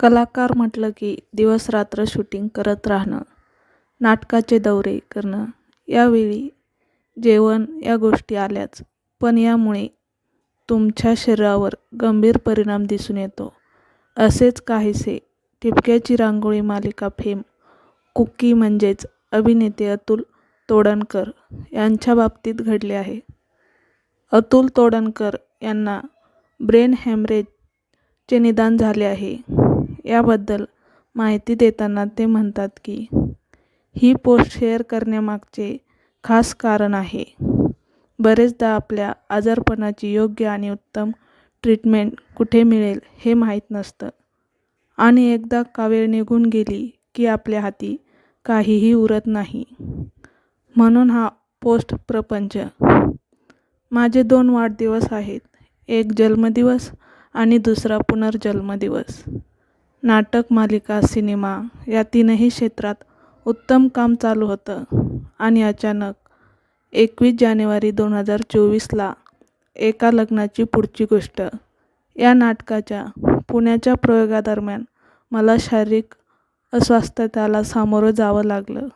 कलाकार म्हटलं की दिवस-रात्र शूटिंग करत राहणं, नाटकाचे दौरे करणं, यावेळी जेवण या गोष्टी आल्याच. पण यामुळे तुमच्या शरीरावर गंभीर परिणाम दिसून येतो. असेच काहीसे ठिपक्याची रांगोळी मालिका फेम कुकी म्हणजेच अभिनेते अतुल तोडणकर यांच्या बाबतीत घडले आहे. अतुल तोडणकर यांना ब्रेन हॅमरेजचे निदान झाले आहे. याबद्दल माहिती देताना ते म्हणतात की, ही पोस्ट शेअर करण्यामागचे खास कारण आहे. बरेचदा आपल्या आजारपणाची योग्य आणि उत्तम ट्रीटमेंट कुठे मिळेल हे माहीत नसतं आणि एकदा का वेळ निघून गेली की आपल्या हाती काहीही उरत नाही. म्हणून हा पोस्ट प्रपंच. माझे दोन वाढदिवस आहेत. एक जन्मदिवस आणि दुसरा पुनर्जन्मदिवस. नाटक, मालिका, सिनेमा या तीनही क्षेत्रात उत्तम काम चालू होतं आणि अचानक एकवीस जानेवारी दोन हजार चोवीसला एका लग्नाची पुढची गोष्ट या नाटकाच्या पुण्याच्या प्रयोगादरम्यान मला शारीरिक अस्वास्थ्यताला सामोरं जावं लागलं.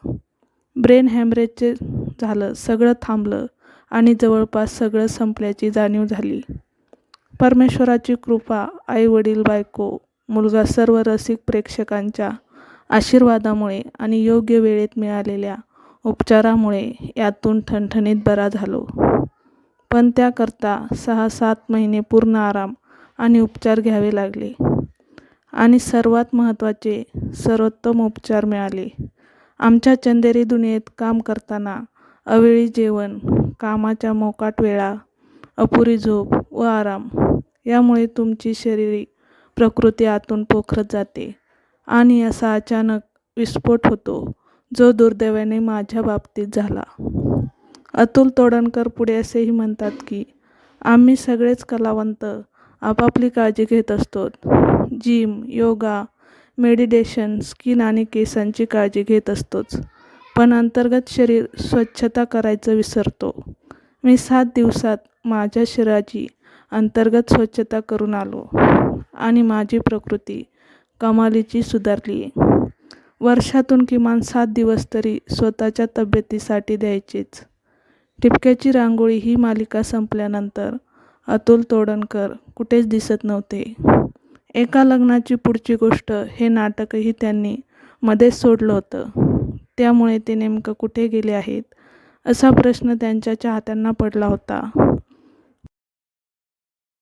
ब्रेन हॅमरेजचे झालं. सगळं थांबलं आणि जवळपास सगळं संपल्याची जाणीव झाली. परमेश्वराची कृपा, आई-वडील, बायको, मुलगा सर्व रसिक प्रेक्षकांच्या आशीर्वादामुळे आणि योग्य वेळेत मिळालेल्या उपचारामुळे यातून ठणठणीत बरा झालो. पण त्याकरता सहा-सात महिने पूर्ण आराम आणि उपचार घ्यावे लागले आणि सर्वात महत्त्वाचे सर्वोत्तम उपचार मिळाले. आमच्या चंदेरी दुनियेत काम करताना अवेळी जेवण, कामाच्या मोकाट वेळा, अपुरी झोप व आराम यामुळे तुमची शारीरिक प्रकृती आतून पोखरत जाते आणि असा अचानक विस्फोट होतो, जो दुर्दैवाने माझ्या बाबतीत झाला. अतुल तोडणकर पुढे असेही म्हणतात की, आम्ही सगळेच कलावंत आपापली काळजी घेत असतो. जिम, योगा, मेडिटेशन, स्किन आणि केसांची काळजी घेत असतोच, पण अंतर्गत शरीर स्वच्छता करायचं विसरतो. मी सात दिवसात माझ्या शरीराची अंतर्गत स्वच्छता करून आलो आणि माझी प्रकृती कमालीची सुधारली वर्षातून किमान सात दिवस तरी स्वतःच्या तब्येतीसाठी द्यायचेच. ठिपक्याची रांगोळी ही मालिका संपल्यानंतर अतुल तोडणकर कुठेच दिसत नव्हते. एका लग्नाची पुढची गोष्ट हे नाटकही त्यांनी मध्येच सोडलं होतं. त्यामुळे ते नेमकं कुठे गेले आहेत, असा प्रश्न त्यांच्या चाहत्यांना पडला होता.